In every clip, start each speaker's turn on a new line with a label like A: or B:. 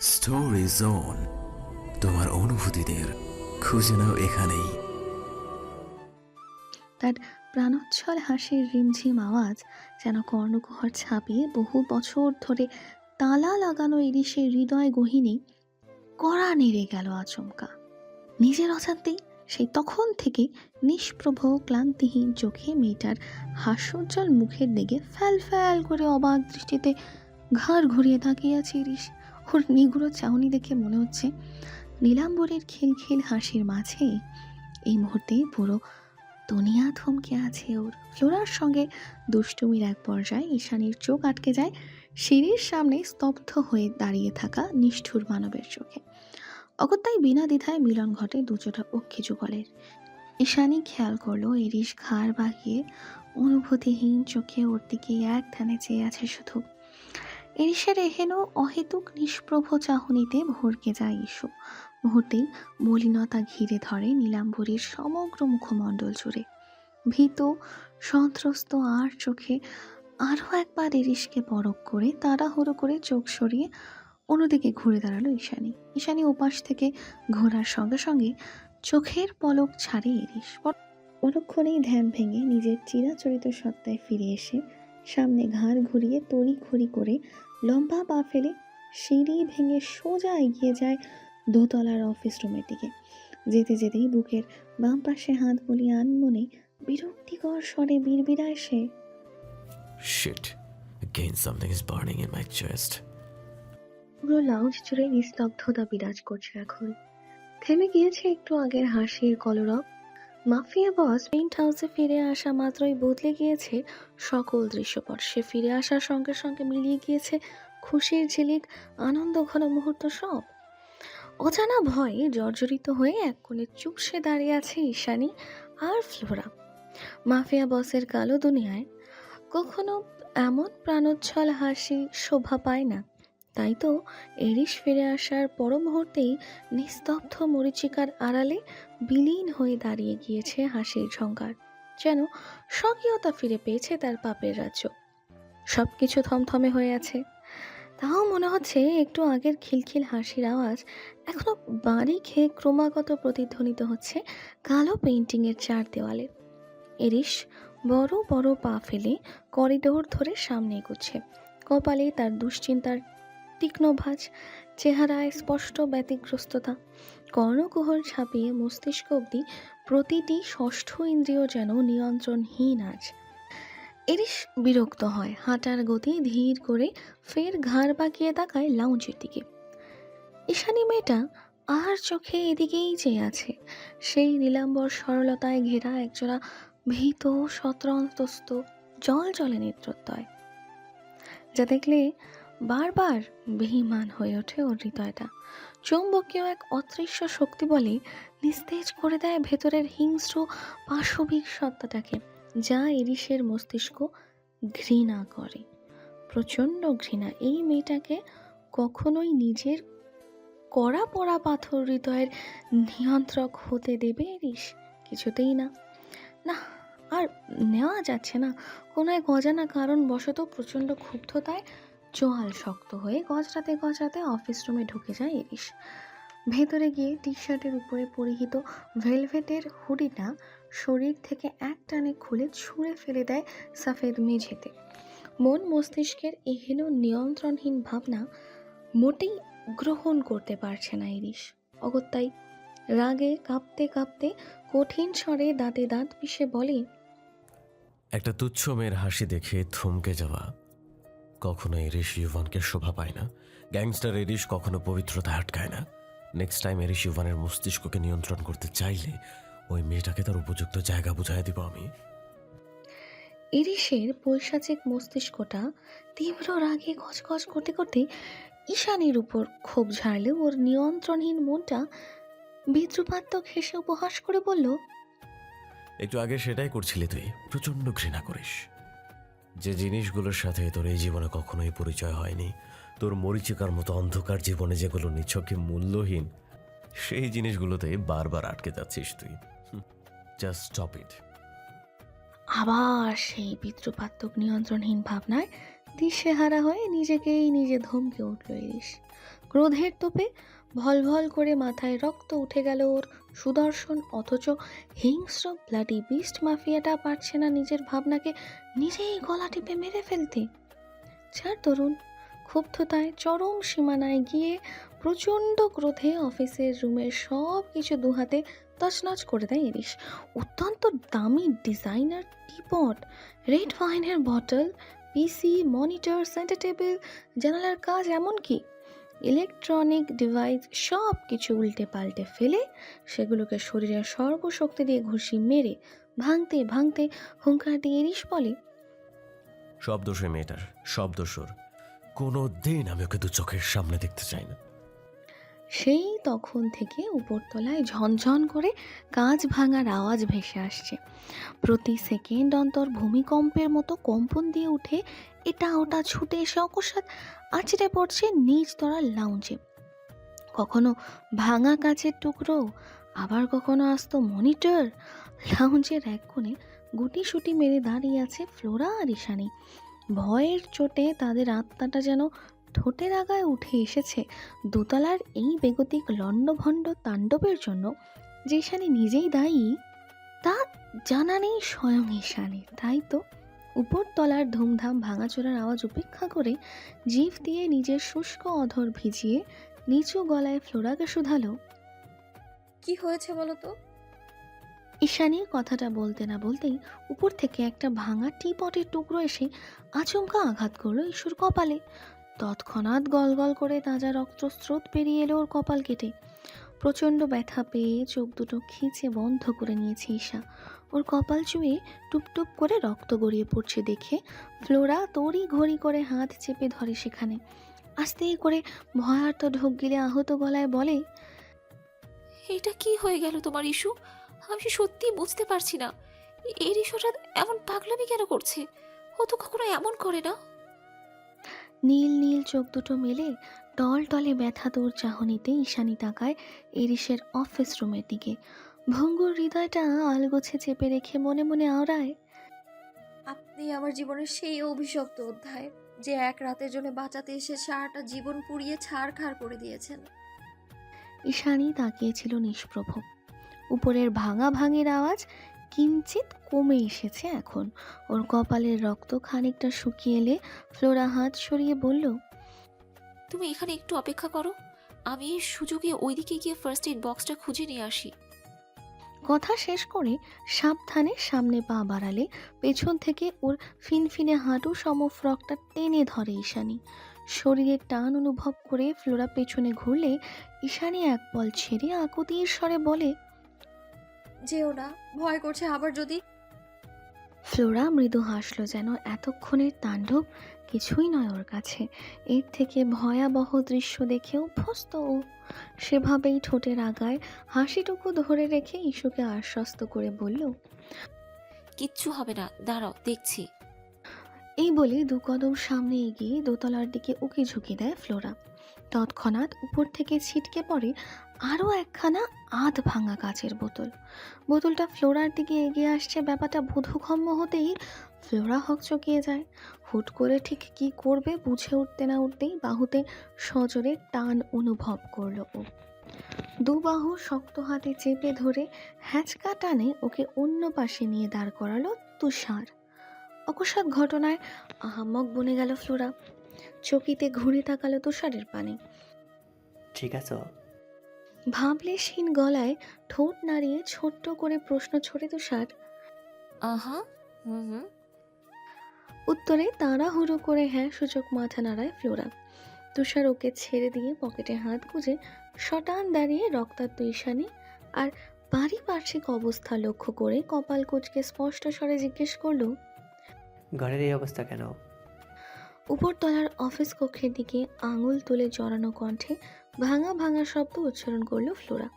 A: Story zone তোমার অনুভূতিদের খুঁজে নাও এখানেই।
B: তার প্রাণোচ্ছল হাসির রিমঝিম আওয়াজ যেন কর্ণকুহর ছাপিয়ে বহু বছর ধরে তালা লাগানো ইরিশের হৃদয় গহিনী কড়া নেড়ে গেল আচমকা। নিজের অজান্তেই সেই তখন থেকে নিষ্প্রভ, ক্লান্তিহীন চোখে মেয়েটার হাস্যোজ্জ্বল মুখের দিকে ফ্যাল ফ্যাল করে অবাক দৃষ্টিতে ঘাড় ঘুরিয়ে তাকিয়ে আছে ইরিশ ওর নিগুড়ো চাউনি দেখে মনে হচ্ছে নীলাম্বরের খিলখিল হাসির মাঝে এই মুহূর্তে পুরো দুনিয়া থমকে আছে ওর। ফ্লোরার সঙ্গে দুষ্টুমির এক পর্যায়ে ঈশানীর চোখ আটকে যায় সিঁড়ির সামনে স্তব্ধ হয়ে দাঁড়িয়ে থাকা নিষ্ঠুর মানবের চোখে। অগত্যাই বিনা দ্বিধায় মিলন ঘটে দুচোটা অক্ষি যুগলের। ঈশানি খেয়াল করল এরিস ঘাড় বাগিয়ে অনুভূতিহীন চোখে ওর দিকে এক ধ্যানে চেয়ে আছে শুধু। এরিসের এহেন অহেতুক নিষ্প্রভ চাহনিতে ভরকে যায় ইস্যু মুহূর্তেই মলিনতা ঘিরে ধরে নীলাম্বরীর সমগ্র মুখমণ্ডল জুড়ে। ভীত, সন্ত্রস্ত আর চোখে আরও একবার এরিসকে পরক করে তাড়াহুড়ো করে চোখ সরিয়ে অন্যদিকে ঘুরে দাঁড়াল ঈশানী। ঈশানী ওপাশ থেকে ঘোরার সঙ্গে সঙ্গে চোখের পলক ছাড়ে পর- পরক্ষণেই ধ্যান ভেঙে নিজের চিরাচরিত সত্তায় ফিরে এসে সামনে ঘাড় ঘুরিয়ে তড়ি ঘড়ি করে লম্বা পা ফেলে সিঁড়ি ভেঙে সোজা এগিয়ে যায় দোতলার অফিস রুমের দিকে। যেতে যেতেই বুকের বাম পাশে হাত বুলিয়ে আনমনে বিরক্তিকর স্বরে বিড়বিড়ায় সে
A: shit again something is burning in my chest.
B: পুরো লাউঞ্জ জুড়ে নিস্তব্ধতা বিরাজ করছে এখন। থেমে গিয়েছে একটু আগের হাসির কলরব। মাফিয়া বস পেন্ট হাউসে ফিরে আসা মাত্রই বদলে গিয়েছে সকল দৃশ্যপট। সে ফিরে আসার সঙ্গে সঙ্গে মিলিয়ে গিয়েছে খুশির ঝিলিক, আনন্দ ঘন মুহূর্ত সব। অজানা ভয়ে জর্জরিত হয়ে এক কোণে চুপসে দাঁড়িয়ে আছে ঈশানী আর ফ্লোরা। মাফিয়া বসের কালো দুনিয়ায় কখনো এমন প্রাণোচ্ছল হাসি শোভা পায় না। তাই তো এরিস ফিরে আসার পর মুহূর্তেই নিস্তব্ধ মরিচিকার আড়ালে বিলীন হয়ে দাঁড়িয়ে গিয়েছে হাসির ঝঙ্কার। যেন স্বকীয়তা ফিরে পেয়েছে তার পাপের রাজ্য। সব কিছু থমথমে হয়ে আছে। তাও মনে হচ্ছে একটু আগের খিলখিল হাসির আওয়াজ এখনও বাড়ি খেয়ে ক্রমাগত প্রতিধ্বনিত হচ্ছে কালো পেইন্টিংয়ের চার দেওয়ালে। এরিস বড় বড় পা ফেলে করিডোর ধরে সামনে এগোচ্ছে। কপালে তার দুশ্চিন্তার তীক্ষ্ণ ভাঁজ, চেহারায় স্পষ্ট ব্যতিগ্রস্ততা, কর্ণকুহর ছাপিয়ে মস্তিষ্ক অবধি প্রতিটি ষষ্ঠ ইন্দ্রিয় যেন নিয়ন্ত্রণহীন আজ। এরিস বিরক্ত হয়, হাঁটার গতি ধীর করে ফের ঘাড় বাঁকিয়ে তাকায় লাউঞ্জের দিকে। ঈশানী মেয়েটা আর চোখে এদিকেই চেয়ে আছে, সেই নীলাম্বর সরলতায় ঘেরা একজোড়া ভীত, সত্রন্তস্ত জল জলে নেত্রত্বয় যা দেখলে বারবার বেহিমান হয়ে ওঠে ওর হৃদয়টা। চৌম্বকীয় এক অদৃশ্য শক্তি বলে নিস্তেজ করে দেয় ভেতরের হিংস্র পাশবিক সত্তাটাকে, যা এরিসের মস্তিষ্ক ঘৃণা করে। প্রচণ্ড ঘৃণা। এই মেয়েটাকে কখনোই নিজের কড়া পড়া পাথর হৃদয়ের নিয়ন্ত্রক হতে দেবে এরিস কিছুতেই না। না, আর নেওয়া যাচ্ছে না। কোনো এক অজানা কারণ বশত প্রচণ্ড ক্ষুব্ধতায় চোয়াল শক্ত হয়ে গজরাতে গজরাতে অফিস রুমে ঢুকে যায় এরিস ভেতরে গিয়ে টি শার্টের উপরে পরিহিত ভেলভেটের হুডিটা শরীর থেকে এক টানে খুলে ছুঁড়ে ফেলে দেয় সাফেদ মেঝেতে। মন মস্তিষ্কের এহেন নিয়ন্ত্রণহীন ভাবনা মোটেই গ্রহণ করতে পারছে না ইরিশ। অগত্যাই রাগে কাঁপতে কাঁপতে কঠিন স্বরে দাঁতে দাঁত পিষে বলে,
A: একটা তুচ্ছ মেয়ের হাসি দেখে থমকে যাওয়া কখনো এরিস ইউভানকে শোভা পায় না। গ্যাংস্টার এরিশ কখনো পবিত্রতা আটকায় না। নেক্সট টাইম এরিস ইউভানের মস্তিষ্ককে নিয়ন্ত্রণ করতে চাইলে ওই মেয়েটাকে তার উপযুক্ত জায়গা বুঝাই দিব আমি।
B: ইরিশের পৈশাচিক মস্তিষ্কটা তীব্র রাগে খচখচ করতে করতে ঈশানীর উপর ক্ষোভ ঝাড়লেও ওর নিয়ন্ত্রণহীন মনটা বিদ্রুপাত্মক হেসে উপহাস করে বলল
A: একটু আগে সেটাই করছিলি তুই প্রচণ্ড ঘৃণা করিস। যে জিনিসগুলোর সাথে তোর এই জীবনে কখনোই পরিচয় হয়নি, তোর মরিচিকার মতো অন্ধকার জীবনে যেগুলো নিছকে মূল্যহীন, সেই জিনিসগুলোতে বারবার আটকে যাচ্ছিস তুই। জাস্ট স্টপ ইট
B: আবার সেই পিতৃপাত্মক নিয়ন্ত্রণহীন ভাবনায় দিশেহারা হয়ে নিজেকেই নিজে ধমকে উঠল ইরিশ। ক্রোধের তোপে ভলভল করে মাথায় রক্ত উঠে গেল ওর সুদর্শন, অথচ হিংস্র ব্লাডি বিস্ট মাফিয়াটা পারছে না নিজের ভাবনাকে নিজেই গলা টিপে মেরে ফেলতে। চার তরুণ, ক্ষুব্ধতায় চরম সীমানায় গিয়ে প্রচণ্ড ক্রোধে অফিসের রুমের সব কিছু দুহাতে তছনছ করে দেয় ইরিশ। অত্যন্ত দামি designer teapot, red ওয়াইনের bottle, PC, monitor, centre table, জানালার কাজ এমনকি ইলেকট্রনিক ডিভাইস সব কিছু উল্টে পাল্টে ফেলে সেগুলোকে শরীরের সর্বশক্তি দিয়ে ঘুষি মেরে ভাঙতে ভাঙতে হুঙ্কার ইরিশ বলে
A: সব সে মেয়েটার সব দোষ কোনো দিন আমি ওকে দু চোখের সামনে দেখতে চাই না।
B: সেই তখন থেকে উপরতলায় ঝনঝন করে কাঁচ ভাঙার আওয়াজ ভেসে আসছে। প্রতি সেকেন্ড অন্তর ভূমিকম্পের মতো কম্পন দিয়ে উঠে এটা ওটা ছুটে এসে অকস্মাৎ আছড়ে পড়ছে নিচ তলার লাউঞ্জে কখনো ভাঙা কাঁচের টুকরো, আবার কখনো আসতো মনিটর লাউঞ্জের এক কোণে গুটি সুটি মেরে দাঁড়িয়ে আছে ফ্লোরা আর ঈশানী। ভয়ের চোটে তাদের আত্মাটা যেন ঠোঁটের আগায় উঠে এসেছে দোতলার এই বেগতিক লণ্ডভণ্ড তাণ্ডবের জন্য যে ঈশানী নিজেই দায়ী তা জানা নেই স্বয়ং ঈশানী। তাই তো উপরতলার ধুমধাম ভাঙাচোরার আওয়াজ উপেক্ষা করে জিভ দিয়ে নিজের শুষ্ক অধর ভিজিয়ে নিচু গলায় ফ্লোরাকে শুধালো
C: কি হয়েছে বলো তো?
B: ঈশানী কথাটা বলতে না বলতেই উপর থেকে একটা ভাঙা টিপটের টুকরো এসে আচমকা আঘাত করল ঈশ্বর কপালে। তৎক্ষণাৎ গলগল করে তাজা রক্তস্রোত পেরিয়ে এলো ওর কপাল কেটে। প্রচণ্ড ব্যথা পেয়ে চোখ দুটো খিচে বন্ধ করে নিয়েছে ঈশা। ওর কপাল চুয়ে টুপটুপ করে রক্ত গড়িয়ে পড়ছে দেখে ফ্লোরা তড়ি ঘড়ি করে হাত চেপে ধরে সেখানে। আস্তে করে ভয়ার্ত ঢোক গিলে আহত গলায় বলে,
C: এটা কি হয়ে গেল তোমার ইস্যু আমি সত্যি বুঝতে পারছি না। এর ইস্যুটা এমন পাগলামি কেন করছে? ও তো কখনো এমন করে না?
B: নীল নীল চোখ দুটো মেলে টল টলে ব্যথা তোর চাহনিতে ঈশানি তাকায় এরিসের অফিস রুমের দিকে। ভঙ্গুর হৃদয়টা আলগোছে চেপে রেখে মনে মনে আওড়ায়
C: আপনি আমার জীবনের সেই অভিশপ্ত অধ্যায় যে এক রাতের জন্য বাঁচাতে এসে সারাটা জীবন পুড়িয়ে ছাড়খাড় করে দিয়েছেন।
B: ঈশানি তাকিয়েছিল নিষ্প্রভ। উপরের ভাঙা ভাঙের আওয়াজ কিঞ্চিত কমে এসেছে এখন। ওর কপালের রক্ত খানিকটা শুকিয়ে এলে ফ্লোরা হাত সরিয়ে বলল
C: তুমি এখানে একটু অপেক্ষা করো। আমি এই সুযোগে ওইদিকে গিয়ে ফার্স্ট এড বক্সটা খুঁজে নিয়ে আসি।
B: কথা শেষ করে সাবধানে সামনে পা বাড়ালে পেছন থেকে ওর ফিনফিনে হাঁটু সম ফ্রকটা টেনে ধরে ঈশানি। শরীরের টান অনুভব করে ফ্লোরা পেছনে ঘুরলে ঈশানি এক পল ছেড়ে আকুতির স্বরে বলে
C: যেও না ভয় করছে আবার যদি।
B: ফ্লোরা মৃদু হাসলো যেন এতক্ষণের তাণ্ডব কিছুই নয় ওর কাছে। এর থেকে ভয়াবহ দৃশ্য দেখে অভ্যস্ত ও সেভাবেই ঠোঁটের আগায় হাসিটুকু ধরে রেখে ইস্যুকে আশ্বস্ত করে বলল
C: কিচ্ছু হবে না দাঁড়াও দেখছি।
B: এই বলে দু কদম সামনে এগিয়ে দোতলার দিকে উকি ঝুঁকি দেয় ফ্লোরা। তৎক্ষণাৎ উপর থেকে ছিটকে পড়ে আরও একখানা আধ ভাঙা কাচের বোতল। বোতলটা ফ্লোরার দিকে এগিয়ে আসছে, ব্যাপারটা বোধগম্য হতেই ফ্লোরা হকচকিয়ে যায়। হুট করে ঠিক কি করবে বুঝে উঠতে না উঠতেই বাহুতে সজোরে টান অনুভব করল ও। দু বাহু শক্ত হাতে চেপে ধরে হ্যাচকা টানে ওকে অন্য পাশে নিয়ে দাঁড় করালো তুষার। অকস্মাৎ ঘটনায় আহাম্মক বনে গেল ফ্লোরা। চকিতে ঘুরে তাকালো তুষারের পানে।
D: ঠিক আছে?
B: ভাবলেশহীন গলায় ঠোঁট নাড়িয়ে ছোট্ট করে প্রশ্ন ছড়ে তুষার
C: আহা হুম হুম।
B: উত্তরে তাড়াহুড়ো করে হ্যাঁ সূচক মাথা নাড়ায় ফ্লোরা। তুষার ওকে ছেড়ে দিয়ে পকেটে হাত গুজে শটান দাঁড়িয়ে রক্তাক্ত ঈশানি আর পারিপার্শ্বিক অবস্থা লক্ষ্য করে কপাল কুচকে স্পষ্ট স্বরে জিজ্ঞেস করল
D: ঘরের এই অবস্থা কেন?
B: উপরতলার অফিস কক্ষের দিকে আঙুল তুলে জড়ানো কণ্ঠে ভাঙা ভাঙা শব্দ উচ্চারণ করল ফ্লোরা।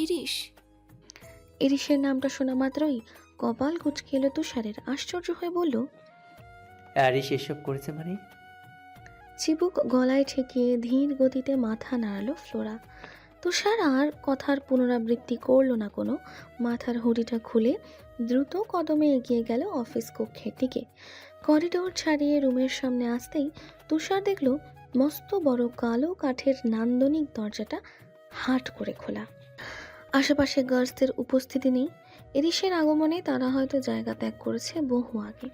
C: এরিস
B: এরিসের নামটা শোনা মাত্রই কপাল কুচকে এলো তুষারের। আশ্চর্য হয়ে বলল
D: আরিস এসব করেছে মানে?
B: চিবুক গলায় ঠেকিয়ে ধীর গতিতে মাথা নাড়ালো ফ্লোরা। তুষার আর কথার পুনরাবৃত্তি করল না কোনো। মাথার হুডিটা খুলে দ্রুত কদমে এগিয়ে গেল অফিস কক্ষের দিকে। করিডোর ছাড়িয়ে রুমের সামনে আসতেই তুষার দেখল মস্ত বড় কালো কাঠের নান্দনিক দরজাটা হাট করে খোলা। আশেপাশে গার্লসদের উপস্থিতি নেই। এরিসের আগমনে তারা হয়তো জায়গা ত্যাগ করেছে বহু আগে।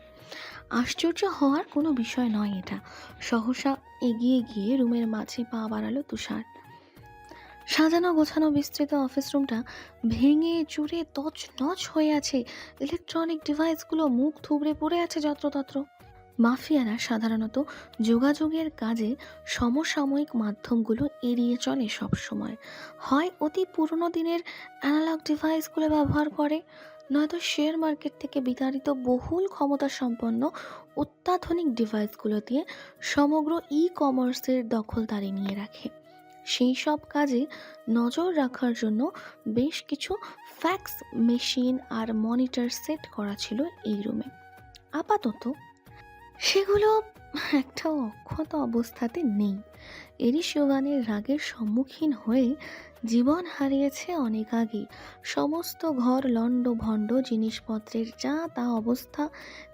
B: আশ্চর্য হওয়ার কোনো বিষয় নয় এটা। সহসা এগিয়ে গিয়ে রুমের মাঝে পা বাড়ালো তুষার। সাজানো গোছানো বিস্তৃত অফিস রুমটা ভেঙে চুরে তছনছ হয়ে আছে। ইলেকট্রনিক ডিভাইসগুলো মুখ থুবড়ে পড়ে আছে যত্রতত্র। মাফিয়ারা সাধারণত যোগাযোগের কাজে সমসাময়িক মাধ্যমগুলো এড়িয়ে চলে সব সময় হয় অতি পুরনো দিনের অ্যানালগ ডিভাইসগুলো ব্যবহার করে, নয়তো শেয়ার মার্কেট থেকে বিতাড়িত বহুল ক্ষমতা সম্পন্ন অত্যাধুনিক ডিভাইসগুলো দিয়ে সমগ্র ই কমার্সের দখলদারি নিয়ে রাখে। সেই সব কাজে নজর রাখার জন্য বেশ কিছু ফ্যাক্স মেশিন আর মনিটর সেট করা ছিল এই রুমে। আপাতত সেগুলো একটা অক্ষত অবস্থাতে নেই। এরই শিবানের রাগের সম্মুখীন হয়ে জীবন হারিয়েছে অনেক আগে সমস্ত ঘর লণ্ড ভণ্ড, জিনিসপত্রের যা তা অবস্থা,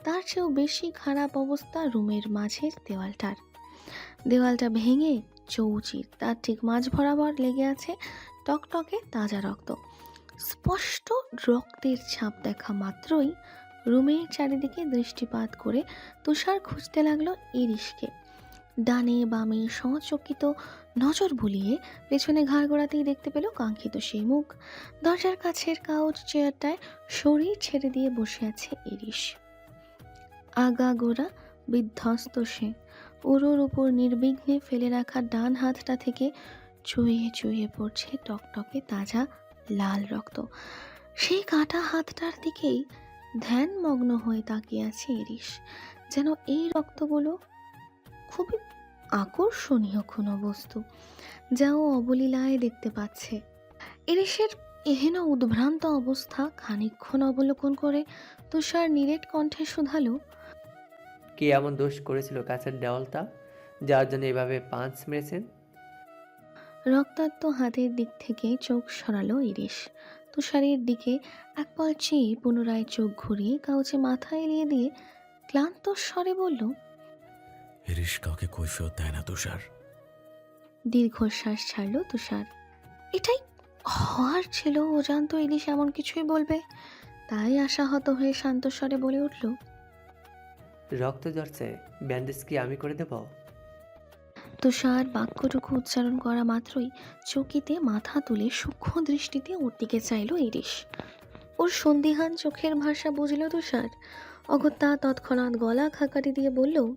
B: তার চেয়েও বেশি খারাপ অবস্থা রুমের মাঝের দেওয়ালটার। দেওয়ালটা ভেঙে চৌচির তার ঠিক মাঝ বরাবর লেগে আছে টকটকে তাজা রক্ত। স্পষ্ট রক্তের ছাপ দেখা মাত্রই রুমের চারিদিকে দৃষ্টিপাত করে তুষার খুঁজতে লাগল ইরিশকে। ডানে বামে সচকিত নজর বুলিয়ে পেছনে ঘাড় গোড়াতেই দেখতে পেল কাঙ্ক্ষিত সেই মুখ। দরজার কাছের কাউচ চেয়ারটায় শরীর ছেড়ে দিয়ে বসে আছে ইরিশ। আগা গোড়া বিধ্বস্ত সে। উরুর উপর নির্বিঘ্নে ফেলে রাখা ডান হাতটা থেকে চুইয়ে চুইয়ে পড়ছে টকটকে তাজা লাল রক্ত। সেই কাটা হাতটার দিকেই ধ্যানমগ্ন হয়ে তাকিয়ে আছে ইরিশ। যেন এই রক্তগুলো খুবই আকর্ষণীয় কোনো বস্তু, যা ও অবলীলায় দেখতে পাচ্ছে। ইরিশের এহেন উদ্ভ্রান্ত অবস্থা খানিকক্ষণ অবলোকন করে তুষার নিরেট কণ্ঠে শুধালো
D: কি এমন দোষ করেছিল কাছের দেওয়ালটা যার জন্য এভাবে পাঁচ মেরেছেন?
B: রক্তাক্ত হাতের দিক থেকে চোখ সরালো ইরিশ। তুষারের দিকে এক পল চেয়ে পুনরায় চোখ ঘুরিয়ে কাউচে মাথা এলিয়ে দিয়ে ক্লান্ত স্বরে বলল
A: হিরিশ কাউকে কৈফিয়ত দেয় না তুষার।
B: দীর্ঘশ্বাস ছাড়ল তুষার। এটাই হওয়ার ছিল ও জানতো ইলিশ এমন কিছুই বলবে। তাই আশাহত হয়ে শান্ত স্বরে বলে উঠল
D: রক্ত ঝরছে ব্যান্ডেজ কি আমি করে দেব?
B: তুষার বাক্যটুকু উচ্চারণ করা মাত্রই চকিতে মাথা তুলে সূক্ষ্ম দৃষ্টিতে ওর দিকে চাইল ইরিশ। ওর সন্দিহান চোখের ভাষা বুঝল তুষার। অগত্যা তৎক্ষণাৎ গলা খাকারি দিয়ে বলল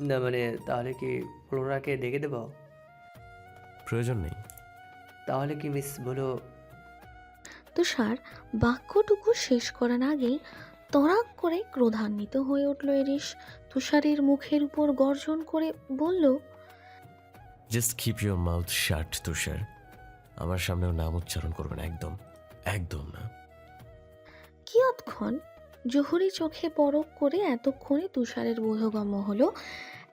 D: না মানে তাহলে কি ফ্লোরাকে ডেকে দেব?
A: প্রয়োজন নেই।
D: তাহলে কি মিস বলো?
B: তুষার বাক্যটুকু শেষ করার আগেই তরাক করে ক্রোধান্বিত হয়ে উঠল এরিস তুষারের মুখের উপর গর্জন করে বলল
A: just keep your mouth shut Tushar. আমার সামনেও নাম উচ্চারণ করবেন একদম একদম না।
B: কিয়ৎক্ষণ জহুরি চোখে পরক করে এতক্ষণে তুষারের বোধগম্য হলো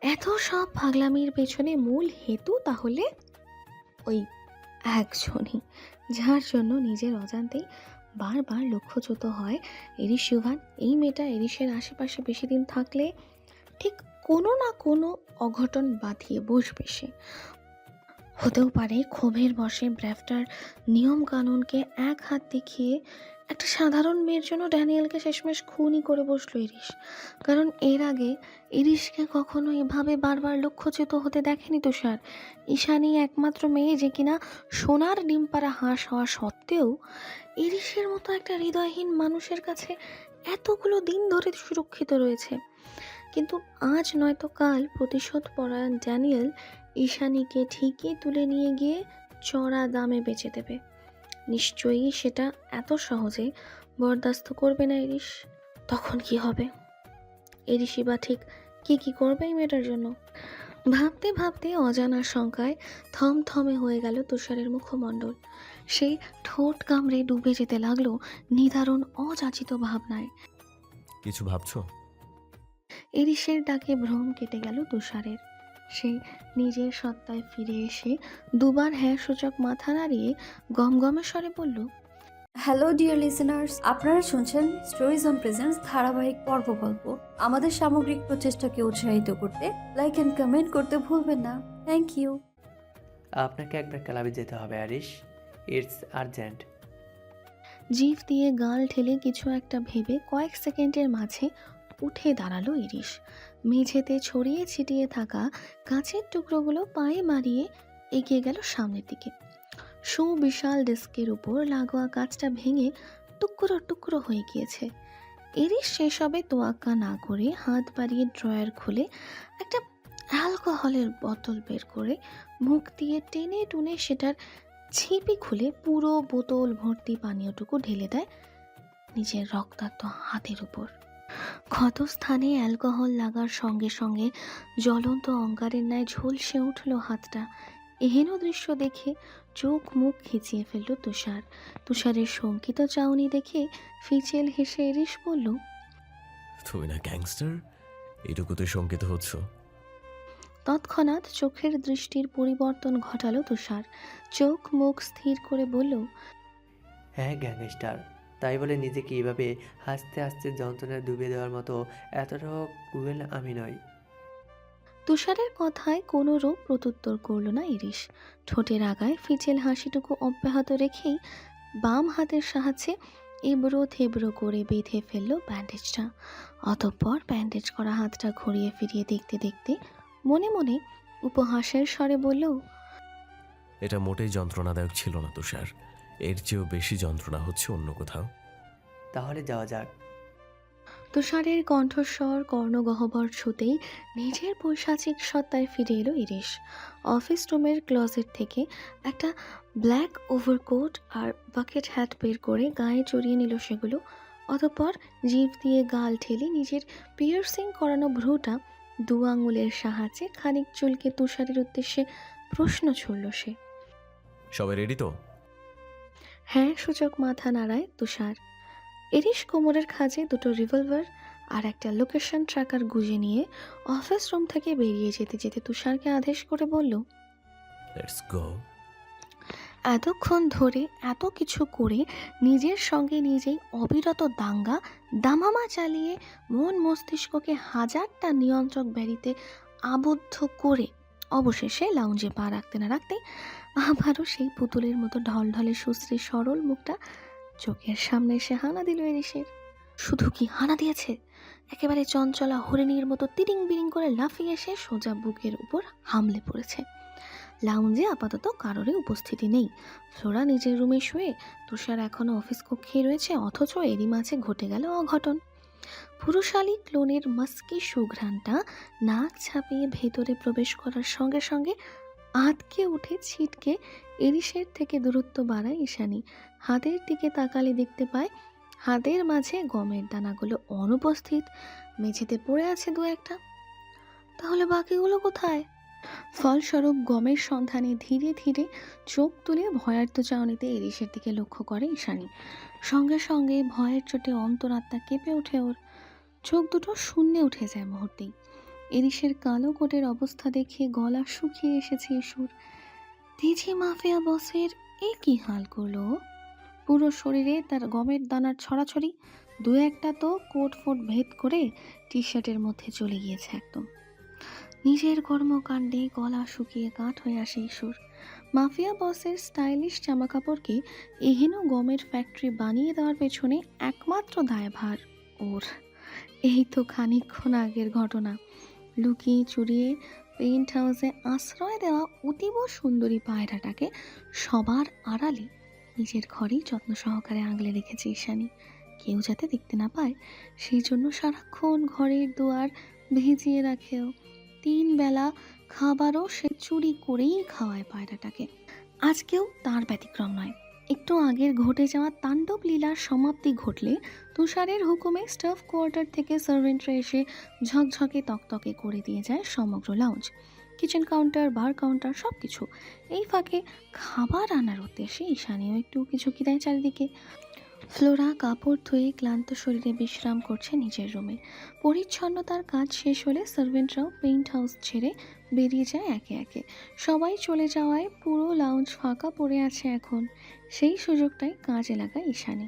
B: এত সব পাগলামির পেছনে মূল হেতু তাহলে? ওই একজনই যার জন্য নিজের অজান্তেই বারবার লক্ষ্যচ্যুত হয়। এরিশ ইউভান এই মেয়েটা এরিশের আশেপাশে বেশি দিন থাকলে ঠিক কোনো না কোনো অঘটন বাঁধিয়ে বসবে সে। হতেও পারে ক্ষোভের বসে ব্র্যাফটার নিয়মকানুনকে এক হাত দেখিয়ে একটা সাধারণ মেয়ের জন্য ড্যানিয়েলকে শেষমেশ খুনই করে বসল ইরিশ। কারণ এর আগে ইরিশকে কখনো এভাবে বারবার লক্ষ্যচ্যুত হতে দেখেনি তুষার। ঈশানী একমাত্র মেয়ে যে কিনা সোনার ডিমপাড়া হাঁস হওয়া সত্ত্বেও ইরিশের মতো একটা হৃদয়হীন মানুষের কাছে এতগুলো দিন ধরে সুরক্ষিত রয়েছে। কিন্তু আজ নয়তো কাল প্রতিশোধ পরায়ণ ড্যানিয়েল ঈশানিকে ঠিকই তুলে নিয়ে গিয়ে চড়া দামে বেচে দেবে। নিশ্চয়ই সেটা এত সহজে বরদাস্ত করবে না ইরিশ। তখন কি হবে? ইরিশই বা ঠিক কি কি করবে এই মেয়েটার জন্য? ভাবতে ভাবতে অজানা শঙ্কায় থমথমে হয়ে গেল তুষারের মুখমণ্ডল। সে ঠোঁট কামড়ে ডুবে যেতে লাগল নিদারুণ অযাচিত ভাবনায়।
A: কিছু ভাবছ?
B: এরিশের ডাকে ভ্রম কেটে গেল তুষারের। সে নিজের সত্তায় ফিরে এসে দুবার হ্যাঁ সূচক মাথা নাড়িয়ে গম গমগমে স্বরে বলল
E: হ্যালো ডিয়ার লিসেনার্স আপনারা শুনছেন স্টোরিজ অন প্রেজেন্স ধারাবাহিক পর্ব গল্প। আমাদের সামগ্রিক প্রচেষ্টাকে উৎসাহিত করতে লাইক অ্যান্ড কমেন্ট করতে ভুলবেন না। থ্যাংক ইউ
D: আপনাকে একবার ক্লাবে যেতে হবে আরিশ। ইটস আর্জেন্ট
B: জিভ দিয়ে গাল ঠেলে কিছু একটা ভেবে কয়েক সেকেন্ডের মাঝে উঠে দাঁড়াল ইরিশ। মেঝেতে ছড়িয়ে ছিটিয়ে থাকা কাঁচের টুকরোগুলো পায়ে মারিয়ে এগিয়ে গেল সামনের দিকে। সুবিশাল ডেস্কের উপর লাগোয়া কাঁচটা ভেঙে টুকরো টুকরো হয়ে গিয়েছে। ইরিশ সেসবে তোয়াক্কা না করে হাত বাড়িয়ে ড্রয়ার খুলে একটা অ্যালকোহলের বোতল বের করে মুখ দিয়ে টেনে টুনে সেটার ছিপি খুলে পুরো বোতল ভর্তি পানীয়টুকু ঢেলে দেয় নিজের রক্তাক্ত হাতের উপর। ক্ষতস্থানে অ্যালকোহল লাগার সঙ্গে সঙ্গে জ্বলন্ত অঙ্গারের ন্যায় ঝলসে উঠল হাতটা। এহেন দৃশ্য দেখে চোখ মুখ খিচিয়ে ফেলল তুষার। তুষারের শঙ্কিত চাউনি দেখে ফিচেল হেসে এরিস বলল
A: তুমি না গ্যাংস্টার? এইটুকুতে শঙ্কিত হচ্ছ?
B: তৎক্ষণাৎ চোখের দৃষ্টির পরিবর্তন ঘটালো তুষার। চোখ মুখ স্থির করে বলল
D: হ্যাঁ গ্যাংস্টার। তাই বলে নিজেকে এভাবে হাসতে হাসতে যন্ত্রণায় ডুবিয়ে দেওয়ার মতো এতটাও ক্রুয়েল আমি নই।
B: তুষারের কথায় কোনো রূপ প্রত্যুত্তর করল না ইরিশ। ঠোঁটের আগায় ফিচেল হাসিটুকু অব্যাহত রেখেই বাম হাতের সাহায্যে এবড়ো থেবড়ো করে বেঁধে ফেলল ব্যান্ডেজটা অতঃপর ব্যান্ডেজ করা হাতটা ঘুরিয়ে ফিরিয়ে দেখতে দেখতে মনে মনে উপহাসের স্বরে বলল
A: এটা মোটেই যন্ত্রণাদায়ক ছিল না তুষার। এর চেয়েও বেশি যন্ত্রণা হচ্ছে অন্য কোথাও।
D: তাহলে যাওয়া যাক।
B: তুষারের কণ্ঠস্বর কর্ণগহ্বর ছুতেই নিজের পৈশাচিক সত্তায় ফিরে এলো ইরিশ। অফিস রুমের ক্লজেট থেকে একটা ব্ল্যাক ওভারকোট আর বাকেট হ্যাট বের করে গায়ে চড়িয়ে নিল সেগুলো। অতঃপর জিভ দিয়ে গাল ঠেলে নিজের পিয়ার্সিং করানো ভ্রুটা দু আঙুলের সাহায্যে খানিক চুলকে তুষারের উদ্দেশ্যে প্রশ্ন ছুড়ল সে।
A: সবাই রেডি তো?
B: হ্যাঁ সূচক মাথা নাড়ায় তুষার। এরিশ কোমরের খাঁজে দুটো রিভলভার আর একটা লোকেশন ট্র্যাকার গুজে নিয়ে অফিস রুম থেকে বেরিয়ে যেতে যেতে তুষারকে আদেশ করে বলল
A: লেটস গো
B: এতক্ষণ ধরে এত কিছু করে নিজের সঙ্গে নিজেই অবিরত দাঙ্গা দামামা চালিয়ে মন মস্তিষ্ককে হাজারটা নিয়ন্ত্রক ব্যারিতে আবদ্ধ করে অবশেষে লাউঞ্জে পা রাখতে না রাখতে আবারও সেই পুতুলের মতো ঢলঢলে সুশ্রী সরল মুখটা চোখের সামনে এসে হানা দিল এরিসের শুধু কি হানা দিয়েছে? একেবারে চঞ্চলা হরিণীর মতো তিরিং বিরিং করে লাফিয়ে এসে সোজা বুকের উপর হামলে পড়েছে। লাউঞ্জে আপাতত কারোরই উপস্থিতি নেই। ফ্লোরা নিজের রুমে শুয়ে তুষার এখনও অফিস কক্ষেই রয়েছে, অথচ এরই মাঝে ঘটে গেল অঘটন। পুরুষালী ক্লোনের মাস্কি সুঘ্রাণটা নাক ছাপিয়ে ভেতরে প্রবেশ করার সঙ্গে সঙ্গে আতকে উঠে ছিটকে এরিসের থেকে দূরত্ব বাড়ায় ঈশানি। হাতের দিকে তাকালে দেখতে পায়, হাতের মাঝে গমের দানাগুলো অনুপস্থিত, মেঝেতে পড়ে আছে দু একটা। তাহলে বাকিগুলো কোথায়? ফলস্বরূপ গমের সন্ধানে ধীরে ধীরে চোখ তুলে ভয়ার্থ চাউনিতে এরিসের দিকে লক্ষ্য করে ঈশানী। সঙ্গে সঙ্গে ভয়ের চোটে অন্তরাত্মা কেঁপে ওঠে ওর। চোখ দুটো শূন্যে উঠে যায় মুহূর্তেই। এরিসের কালো কোটের অবস্থা দেখে গলা শুকিয়ে এসেছে ইসুর। তেজি মাফিয়া বসের এ কি হাল করল? পুরো শরীরে তার গমের দানার ছড়াছড়ি, দু একটা তো কোট ফোট ভেদ করে টি শার্টের মধ্যে চলে গিয়েছে একদম। নিজের কর্মকাণ্ডে গলা শুকিয়ে কাঠ হয়ে আসে ইসুর। মাফিয়া বসের স্টাইলিশ জামাকাপড়কে এহেন গমের ফ্যাক্টরি বানিয়ে দেওয়ার পেছনে একমাত্র দায়ভার ওর। এই তো খানিকক্ষণ আগের ঘটনা। লুকিয়ে চুরিয়ে পেন্ট হাউসে আশ্রয় দেওয়া অতীব সুন্দরী পায়রাটাকে সবার আড়ালে নিজের ঘরেই যত্ন সহকারে আগলে রেখেছে ঈশানী। কেউ যাতে দেখতে না পায়, সেই জন্য সারাক্ষণ ঘরের দুয়ার ভিজিয়ে রাখেও। তিন বেলা খাবারও সে চুরি করেই খাওয়ায় পায়রাটাকে। আজকেও তার ব্যতিক্রম নয়। একটু আগের ঘটে যাওয়া তাণ্ডব লীলার সমাপ্তি ঘটলে তুষারের হুকুমে স্টাফ কোয়ার্টার থেকে সার্ভেন্টরা এসে ঝকঝকে তকতকে করে দিয়ে যায় সমগ্র lounge kitchen counter bar counter সব কিছু এই ফাঁকে খাবার আনার উদ্দেশ্যে ঈশানীয় একটু কিছু কি দেয় চারিদিকে। ফ্লোরা কাপড় ধুয়ে ক্লান্ত শরীরে বিশ্রাম করছে নিজের রুমে। পরিচ্ছন্নতার কাজ শেষ হলে সার্ভেন্টরাও পেইন্ট হাউস ছেড়ে বেরিয়ে যায় একে একে। সবাই চলে যাওয়ায় পুরো লাউঞ্জ ফাঁকা পড়ে আছে এখন। সেই সুযোগটাই কাজে লাগায় ঈশানী।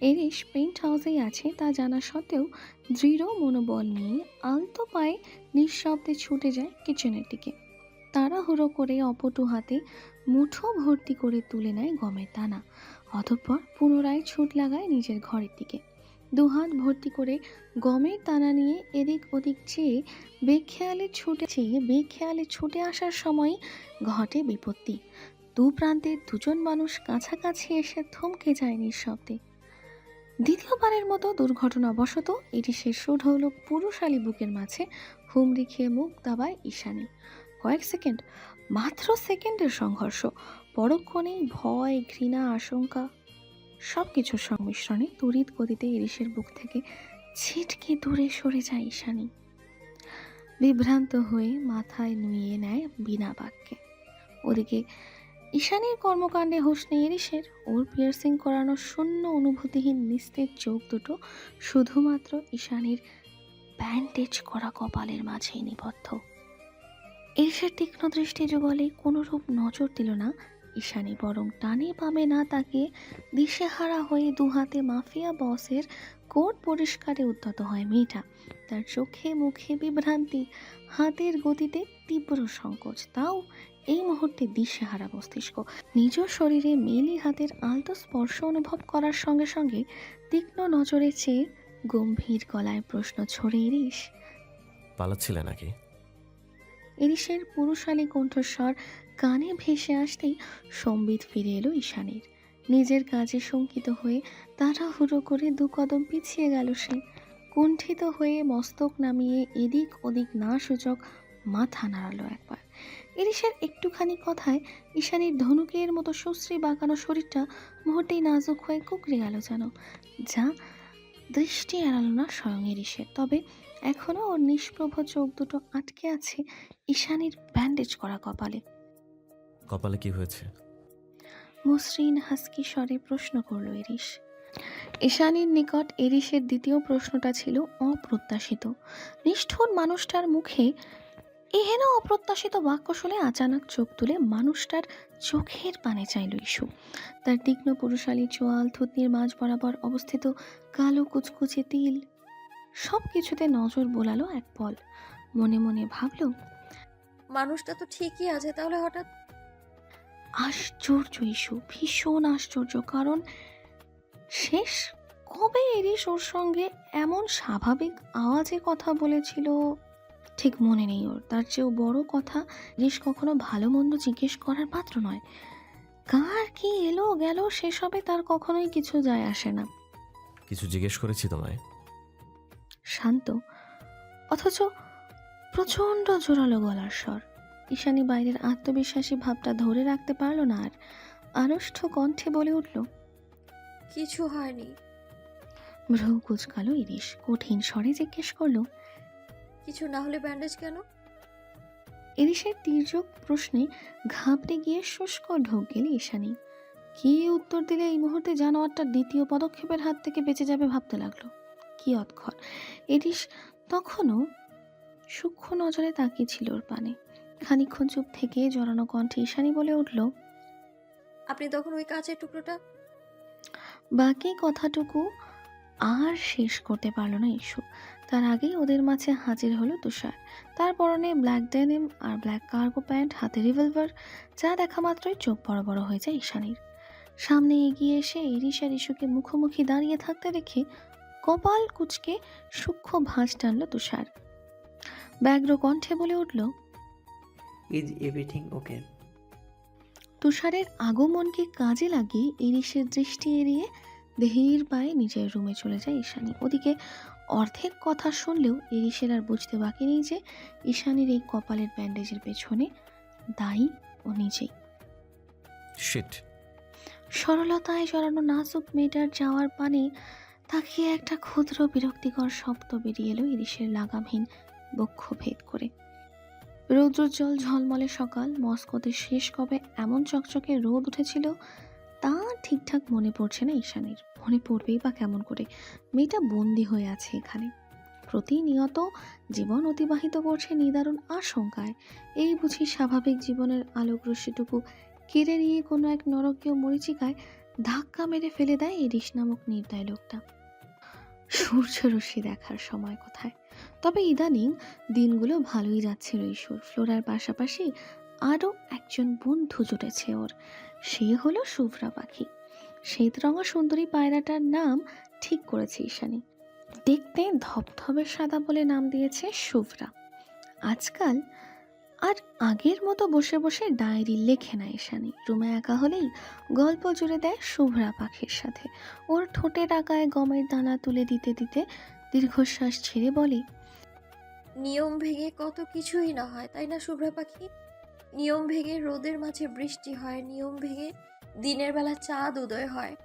B: এরিস পেইন্ট হাউসেই আছে, তা জানা সত্ত্বেও দৃঢ় মনোবল নিয়ে আলতো পায়ে নিঃশব্দে ছুটে যায় কিচেনের দিকে। তাড়াহুড়ো করে অপটু হাতে মুঠো ভর্তি করে তুলে নেয় গমের দানা। অতঃপর পুনরায় ছুট লাগায় নিজের ঘরের দিকে। দুহাত ভর্তি করে গমের দানা নিয়ে এদিক ওদিক চেয়ে বেখেয়ালে ছুটে চেয়ে বেখেয়ালে ছুটে আসার সময় ঘটে বিপত্তি। দু প্রান্তের দুজন মানুষ কাছাকাছি এসে থমকে যায় নিঃশব্দে। দ্বিতীয়বারের মতো দুর্ঘটনাবশত এটি শেষ শুট হল পুরুষালী বুকের মাঝে হুমড়ি খেয়ে মুখ দাবায় ঈশানী। কয়েক সেকেন্ড, মাত্র সেকেন্ডের সংঘর্ষ পরক্ষণেই ভয়, ঘৃণা, আশঙ্কা সব কিছুর সংমিশ্রণে তড়িৎ গতিতে ইরিশের বুক থেকে ছিটকে দূরে সরে যায় ঈশানি। বিভ্রান্ত হয়ে মাথায় নুইয়ে নেয় বিনা বাক্যে। ওদিকে ঈশানীর কর্মকাণ্ডে হুঁশ নেই ইরিশের ওর পিয়ার্সিং করানো শূন্য অনুভূতিহীন নিস্তেজ চোখ দুটো শুধুমাত্র ঈশানীর ব্যান্ডেজ করা কপালের মাঝেই নিবদ্ধ। ঈর্ষের তীক্ষ্ণ দৃষ্টি যুগলে কোনোরূপ নজর দিল না ঈশানী, বরং টানে বামে না তাকিয়ে দিশেহারা হয়ে দুহাতে মাফিয়া বসের কোট পরিষ্কারে উদ্যত হয় মেয়েটা। তার চোখে মুখে বিভ্রান্তি, হাতের গতিতে তীব্র সংকোচ। তাও এই মুহূর্তে দিশেহারা মস্তিষ্ক। নিজ শরীরে মেলি হাতের আলতো স্পর্শ অনুভব করার সঙ্গে সঙ্গে তীক্ষ্ণ নজরে চেয়ে গম্ভীর গলায় প্রশ্ন ছড়ে ইরিশ?
A: পালাচ্ছিলে নাকি?
B: ইরিশের পুরুষালী কণ্ঠস্বর কানে ভেসে আসতেই সম্বিত ফিরে এলো ঈশানীর। নিজের কাজে শঙ্কিত হয়ে তারা তাড়াহুড়ো করে দু কদম পিছিয়ে গেল সে। কুণ্ঠিত হয়ে মস্তক নামিয়ে এদিক ওদিক না সূচক মাথা নাড়ালো একবার। ইরিশের একটুখানি কথায় ঈশানীর ধনুকের মতো সুশ্রী বাঁকানো শরীরটা মুহূর্তেই নাজুক হয়ে কুকড়ে গেল যেন। যা দৃষ্টি এড়ালো না স্বয়ং ইরিশের। তবে এখনও ওর নিষ্প্রভ চোখ দুটো আটকে আছে ঈশানীর ব্যান্ডেজ করা কপালে।
A: কপালে কি হয়েছে?
B: মসৃণ হাসকি স্বরে প্রশ্ন করল এরিস ঈশানীর নিকট এরিসের দ্বিতীয় প্রশ্নটা ছিল অপ্রত্যাশিত। নিষ্ঠুর মানুষটার মুখে এহেন অপ্রত্যাশিত বাক্য শুনে আচানক চোখ তুলে মানুষটার চোখের পানে চাইল ইস্যু তার তীক্ষ্ণ পুরুষালী চোয়াল থুতনির মাঝ বরাবর অবস্থিত কালো কুচকুচে তিল সব কিছুতে নজর বোলালো এক পল। মনে মনে ভাবল
E: মানুষটা তো ঠিকই আছে তাহলে হঠাৎ?
B: আশ্চর্য ইস্যু ভীষণ আশ্চর্য কারণ শেষ কবে এরিস ওর সঙ্গে এমন স্বাভাবিক আওয়াজে কথা বলেছিল? ঠিক মনে নেই ওর। তার চেয়েও বড় কথা এরিস কখনো ভালো মন্দ জিজ্ঞেস করার পাত্র নয়। কার কি এলো গেল সেসবে তার কখনোই কিছু যায় আসে না।
A: কিছু জিজ্ঞেস করেছি তোমায়?
B: শান্ত অথচ প্রচণ্ড জোরালো গলার স্বর। ঈশানী বাইরের আত্মবিশ্বাসী ভাবটা ধরে রাখতে পারল না আর আড়ষ্ঠ কণ্ঠে বলে উঠল
E: কিছু হয়নি।
B: ভ্রু কুচকালো ইরিশ কঠিন স্বরে জিজ্ঞেস করল
E: কিছু না হলে ব্যান্ডেজ কেন?
B: ইরিশের তীর্যক প্রশ্নে ঘাবড়ে গিয়ে শুষ্ক ঢোক গেলে ঈশানী। কি উত্তর দিলে এই মুহূর্তে জানোয়ারটা দ্বিতীয় পদক্ষেপের হাত থেকে বেঁচে যাবে ভাবতে লাগল। কি অৎখর ইরিশ তখনও সূক্ষ্ম নজরে তাকিয়ে ছিল ওর পানে। খানিক্ষণ চুপ থেকে জড়ানো কণ্ঠে ঈশানী বলে উঠল
E: আপনি তখন ওই কাঁচের টুকরোটা?
B: বাকি কথাটুকু আর শেষ করতে পারল না ইস্যু তার আগেই ওদের মাঝে হাজির হলো তুষার। তার পরনে ব্ল্যাক ডেনিম আর ব্ল্যাক কার্গো প্যান্ট হাতে রিভলভার যা দেখা মাত্রই চোখ বড় বড় হয়ে যায় ঈশানীর। সামনে এগিয়ে এসে ইরিশ আর ইস্যুকে মুখোমুখি দাঁড়িয়ে থাকতে দেখে কপাল কুচকে সূক্ষ্ম ভাঁজ টানল তুষার। ব্যগ্র কণ্ঠে বলে উঠল
D: ইজ এভরিথিং ওকে
B: তুষারের আগমনকে কাজে লাগিয়ে ইরিশের দৃষ্টি এড়িয়ে ধীর পায়ে নিজের রুমে চলে যায় ঈশানী। ওদিকে অর্ধেক কথা শুনলেও ইরিশের আর বুঝতে বাকি নেই যে ঈশানের এই কপালের ব্যান্ডেজের পেছনে দায়ী ও নিজেই।
A: শিট
B: সরলতায় জড়ানো নাজুক মেয়েটার যাওয়ার পানে তাকিয়ে একটা ক্ষুদ্র বিরক্তিকর শব্দ বেরিয়ে এলো ইরিশের লাগামহীন বক্ষ ভেদ করে। রৌদ্রোজ্জ্বল ঝলমলে সকাল মস্কোতে শেষ কবে এমন চকচকে রোদ উঠেছিল ঠিকঠাক মনে পড়ছে না ঈশানের। মনে পড়বেই বা কেমন করে? মেয়েটা বন্দি হয়ে আছে এখানে। প্রতিনিয়ত জীবন অতিবাহিত করছে নিদারুণ আশঙ্কায়। এই বুঝি স্বাভাবিক জীবনের আলোক রশ্মিটুকু কেড়ে নিয়ে কোনো এক নরকীয় মরিচিকায় ধাক্কা মেরে ফেলে দেয় এরিস নামক নির্দয় লোকটা। সূর্য রশ্মি দেখার সময় কোথায়? তবে ইদানিং দিনগুলো ভালোই যাচ্ছিল ঈশ্বর। ফ্লোরার পাশাপাশি আরও একজন বন্ধু জুটেছে ওর। সে হলো শুভ্রা পাখি। শ্বেতরঙা সুন্দরী পায়রাটার নাম ঠিক করেছে ঈশানী। দেখতে ধবধবে সাদা বলে নাম দিয়েছে শুভরা। আজকাল আর আগের মতো বসে বসে ডায়েরি লেখে না ঈশানী। রুমে একা হলেই গল্প জুড়ে দেয় শুভ্রা পাখির সাথে। ওর ঠোঁটে টাকায় গমের দানা তুলে দিতে দিতে দীর্ঘশ্বাস ছেড়ে বলে,
F: নিয়ম ভেঙে কত কিছুই না হয়, তাই না শুভ্রা পাখি? নিয়ম ভেঙে রোদের মাঝে বৃষ্টি হয়, নিয়ম ভেঙে দিনের বেলা চাঁদ উদয় হয়।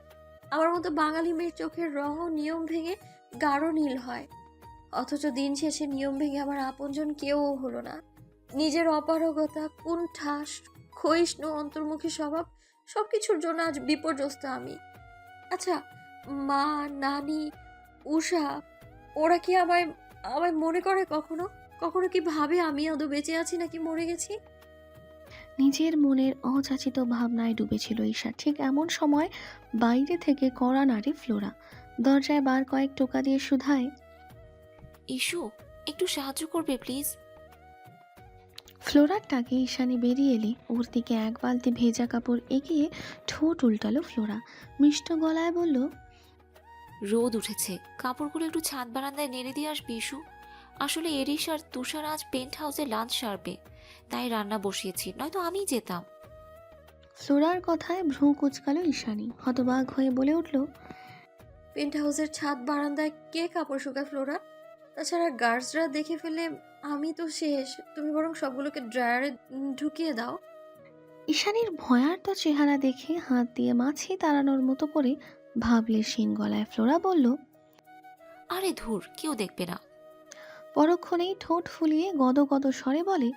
F: আমার মতো বাঙালি মেয়ের চোখের রঙও নিয়ম ভেঙে গাঢ় নীল হয়। অথচ দিন শেষে নিয়ম ভেঙে আমার আপনজন কেউও হলো না। নিজের অপারগতা কুণ্ঠা ক্ষয়িষ্ণু, অন্তর্মুখী স্বভাব সব কিছুর জন্য আজ বিপর্যস্ত আমি। আচ্ছা মা, নানি উষা ওরা কি আমায় আমায় মনে করে কখনো? কখনো কি ভাবে আমি আদৌ বেঁচে আছি নাকি মরে গেছি?
B: নিজের মনের অযাচিত ভাবনায় ডুবেছিল ঈশা ঠিক এমন সময় বাইরে থেকে কড়া নাড়ে ফ্লোরা। দরজায় বার কয়েক টোকা দিয়ে শুধায়
C: ইস্যু একটু সাহায্য করবে প্লিজ।
B: ফ্লোরার টাকে ঈশানি বেরিয়ে এলে ওর দিকে এক বালতি ভেজা কাপড় এগিয়ে ঠোঁট উল্টালো ফ্লোরা। মিষ্ট গলায় বলল
C: রোদ উঠেছে। কাপড়গুলো একটু ছাদ বারান্দায় নেড়ে দিয়ে আসবি ইস্যু আসলে এরিস আর তুষার আজ পেন্ট হাউসে লাঞ্চ সারবে। তাই রান্না বসিয়েছি নয়তো আমিই যেতাম।
B: ফ্লোরার কথায় ভ্রু কুচকালো ঈশানি। হতবাক হয়ে বলে উঠল
F: পেন্ট হাউসের ছাদ বারান্দায় কে কাপড় শুকায় ফ্লোরা? তাছাড়া গার্ডসরা দেখে ফেলে আমি তো শেষ। তুমি বরং সবগুলোকে ড্রায়ারে ঢুকিয়ে দাও।
B: ঈশানীর ভয়ার্ত চেহারা দেখে হাত দিয়ে মাছি তাড়ানোর মতো করে ভাবলে শিন গলায় ফ্লোরা বলল
C: আরে ধুর কেউ দেখবে না।
B: পরক্ষণেই ঠোঁট ফুলিয়ে গদ গদ স্বরে বলে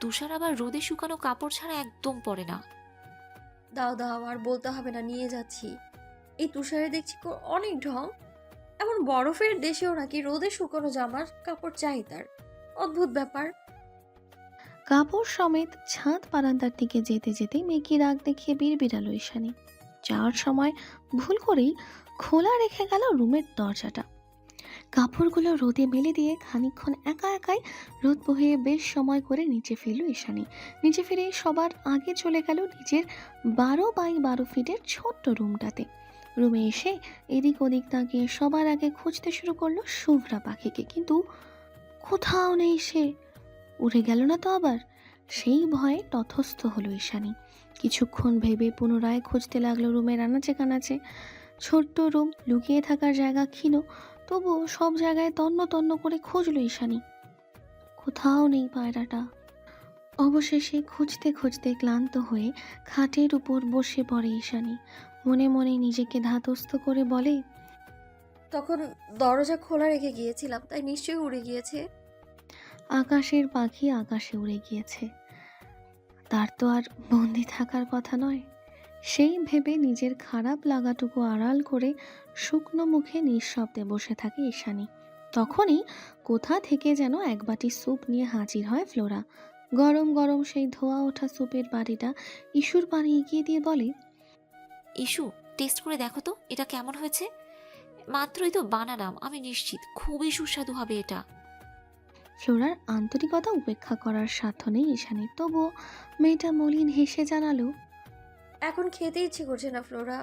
C: তুষার আবার রোদে শুকানো কাপড় ছাড়া একদম পরে না।
F: দাও দাও আর বলতে হবে না নিয়ে যাচ্ছি। এই তুষারে দেখছি কো- অনেক ঢং। এমন বরফের দেশেও নাকি রোদে শুকানো জামার কাপড় চাই তার। অদ্ভুত ব্যাপার।
B: কাপড় সমেত ছাদ বারান্দার দিকে যেতে যেতে মেকি রাগ দেখিয়ে বীর বিড়ালো ঈশানী। যাওয়ার সময় ভুল করেই খোলা রেখে গেল রুমের দরজাটা। কাপড়গুলো রোদে মেলে দিয়ে খানিকক্ষণ একা একাই রোদ বহিয়ে বেশ সময় করে নিচে ফিরল ঈশানী। নিচে ফিরে সবার আগে চলে গেল নিজের বারো বাই বারো ফিটের ছোট্ট রুমটাতে। রুমে এসে এদিক ওদিক তাকিয়ে সবার আগে খুঁজতে শুরু করল শুভ্রা পাখিকে। কিন্তু কোথাও নেই সে। উড়ে গেল না তো আবার? সেই ভয়ে তথস্থ হলো ঈশানী। কিছুক্ষণ ভেবে পুনরায় খুঁজতে লাগল রুমের আনাচে কানাচে। ছোট্ট রুম লুকিয়ে থাকার জায়গা ক্ষীণ। তবুও সব জায়গায় তন্ন তন্ন করে খুঁজলো ঈশানী। কোথাও নেই পায়রাটা। অবশেষে খুঁজতে খুঁজতে ক্লান্ত হয়ে খাটের উপর বসে পড়ে ঈশানী। মনে মনে নিজেকে ধাতস্থ করে বলে
F: তখন দরজা খোলা রেখে গিয়েছিলাম তাই নিশ্চয়ই উড়ে গিয়েছে।
B: আকাশের পাখি আকাশে উড়ে গিয়েছে। তার তো আর বন্দি থাকার কথা নয়। সেই ভেবে নিজের খারাপ লাগাটুকু আড়াল করে শুকনো মুখে নিঃশব্দে বসে থাকে ঈশানী। তখনই কোথা থেকে যেন এক বাটি স্যুপ নিয়ে হাজির হয় ফ্লোরা। গরম গরম সেই ধোয়া ওঠা স্যুপের বাটিটা ইস্যুর পানি এগিয়ে দিয়ে বলে
C: ইস্যু টেস্ট করে দেখো তো এটা কেমন হয়েছে? মাত্রই তো বানালাম আমি নিশ্চিত খুবই সুস্বাদু হবে এটা।
B: ফ্লোরার আন্তরিকতা উপেক্ষা করার সাধ্য নেই ঈশানীর তবুও মেয়েটা মলিন হেসে জানালো
F: এখন খেতে ইচ্ছে করছে না ফ্লোরা।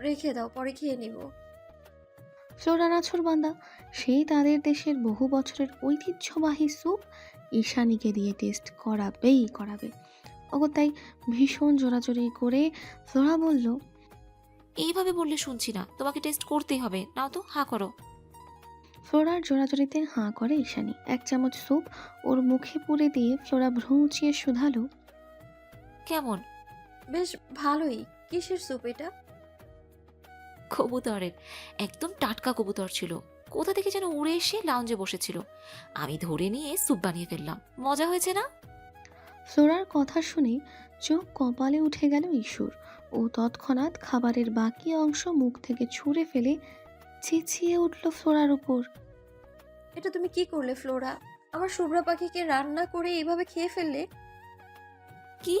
F: রেখে দাও পরে খেয়ে নিব।
B: ফ্লোরা নাছরবান্দা সেই তাদের দেশের বহু বছরের ঐতিহ্যবাহী স্যুপ ঈশানীকে দিয়ে টেস্ট করাবেই করাবে। অগত্যাই ভীষণ জোরাজোরি করে ফ্লোরা বলল
C: এইভাবে বললে শুনছি না তোমাকে টেস্ট করতেই হবে। নাও তো হা করো।
B: ফ্লোরার জোরাজোরিতে হাঁ করে ঈশানী। এক চামচ স্যুপ ওর মুখে পুরে দিয়ে ফ্লোরা ভ্রু উঁচিয়ে শুধালো।
C: কেমন?
F: বেশ ভালোই। কিসের স্যুপ এটা?
C: কবুতরের। একদম টাটকা কবুতর ছিল। কোথা থেকে যেন উড়ে এসে লাউঞ্জে বসেছিল। আমি ধরে নিয়ে স্যুপ বানিয়ে ফেললাম। মজা হয়েছে না?
B: ফ্লোরার কথা শুনে চোখ কপালে উঠে গেল ইস্যুর ও তৎক্ষণাৎ খাবারের বাকি অংশ মুখ থেকে ছুঁড়ে ফেলে চেঁচিয়ে উঠল ফ্লোরার উপর।
F: এটা তুমি কি করলে ফ্লোরা? আমার শুভ্রা পাখিকে রান্না করে এইভাবে খেয়ে ফেললে?
C: কি?